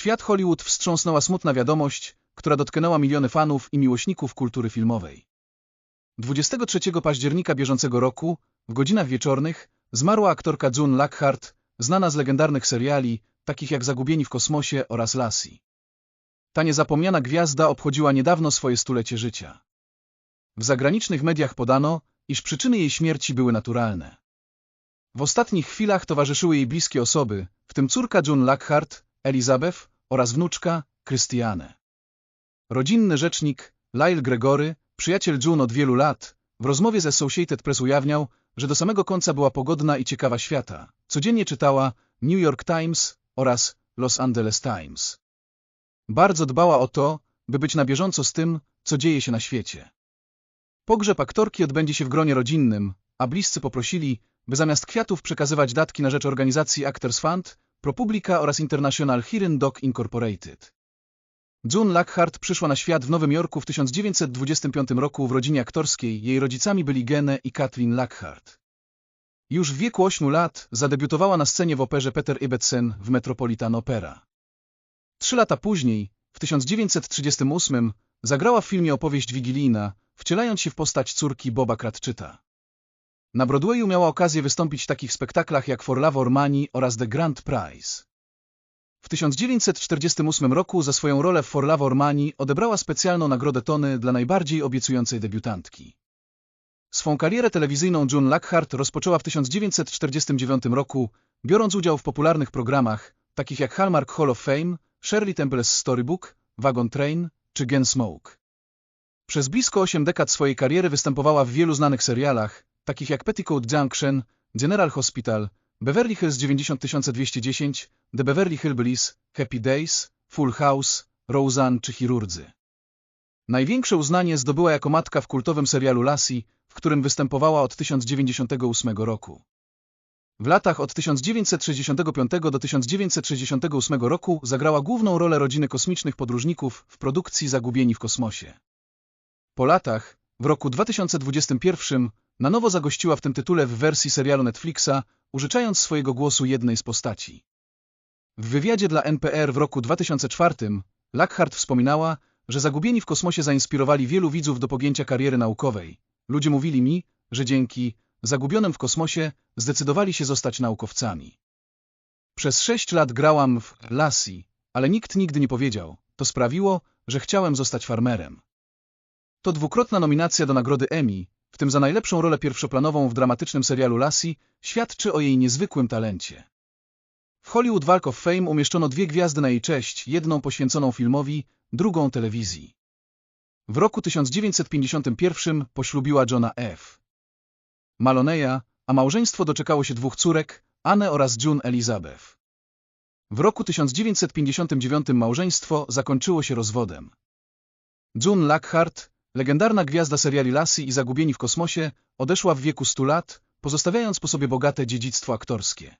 Świat Hollywood wstrząsnęła smutna wiadomość, która dotknęła miliony fanów i miłośników kultury filmowej. 23 października bieżącego roku, w godzinach wieczornych, zmarła aktorka June Lockhart, znana z legendarnych seriali, takich jak Zagubieni w kosmosie oraz Lassie. Ta niezapomniana gwiazda obchodziła niedawno swoje stulecie życia. W zagranicznych mediach podano, iż przyczyny jej śmierci były naturalne. W ostatnich chwilach towarzyszyły jej bliskie osoby, w tym córka June Lockhart, Elizabeth oraz wnuczka, Christiane. Rodzinny rzecznik, Lyle Gregory, przyjaciel June od wielu lat, w rozmowie z Associated Press ujawniał, że do samego końca była pogodna i ciekawa świata. Codziennie czytała New York Times oraz Los Angeles Times. Bardzo dbała o to, by być na bieżąco z tym, co dzieje się na świecie. Pogrzeb aktorki odbędzie się w gronie rodzinnym, a bliscy poprosili, by zamiast kwiatów przekazywać datki na rzecz organizacji Actors Fund, ProPublica oraz International Hearing Dog Incorporated. June Lockhart przyszła na świat w Nowym Jorku w 1925 roku w rodzinie aktorskiej. Jej rodzicami byli Gene i Kathleen Lockhart. Już w wieku 8 lat zadebiutowała na scenie w operze Peter Ibbetson w Metropolitan Opera. Trzy lata później, w 1938, zagrała w filmie opowieść wigilijna, wcielając się w postać córki Boba Cratchita. Na Broadwayu miała okazję wystąpić w takich spektaklach jak For Love or Money oraz The Grand Prize. W 1948 roku za swoją rolę w For Love or Money odebrała specjalną nagrodę Tony dla najbardziej obiecującej debiutantki. Swą karierę telewizyjną June Lockhart rozpoczęła w 1949 roku, biorąc udział w popularnych programach, takich jak Hallmark Hall of Fame, Shirley Temple's Storybook, Wagon Train czy Gunsmoke. Przez blisko 8 dekad swojej kariery występowała w wielu znanych serialach, takich jak Petticoat Junction, General Hospital, Beverly Hills 90210, The Beverly Hillbillies, Happy Days, Full House, Roseanne czy Chirurdzy. Największe uznanie zdobyła jako matka w kultowym serialu Lassie, w którym występowała od 1998 roku. W latach od 1965 do 1968 roku zagrała główną rolę rodziny kosmicznych podróżników w produkcji Zagubieni w kosmosie. Po latach, w roku 2021, na nowo zagościła w tym tytule w wersji serialu Netflixa, użyczając swojego głosu jednej z postaci. W wywiadzie dla NPR w roku 2004 Lockhart wspominała, że Zagubieni w kosmosie zainspirowali wielu widzów do pogięcia kariery naukowej. Ludzie mówili mi, że dzięki Zagubionym w kosmosie zdecydowali się zostać naukowcami. Przez sześć lat grałam w Lassie, ale nikt nigdy nie powiedział. To sprawiło, że chciałem zostać farmerem. To dwukrotna nominacja do nagrody Emmy, w tym za najlepszą rolę pierwszoplanową w dramatycznym serialu Lassie, świadczy o jej niezwykłym talencie. W Hollywood Walk of Fame umieszczono dwie gwiazdy na jej cześć, jedną poświęconą filmowi, drugą telewizji. W roku 1951 poślubiła Johna F. Maloneya, a małżeństwo doczekało się dwóch córek, Anne oraz June Elizabeth. W roku 1959 małżeństwo zakończyło się rozwodem. June Lockhart, legendarna gwiazda seriali Lassie i Zagubieni w kosmosie, odeszła w wieku 100 lat, pozostawiając po sobie bogate dziedzictwo aktorskie.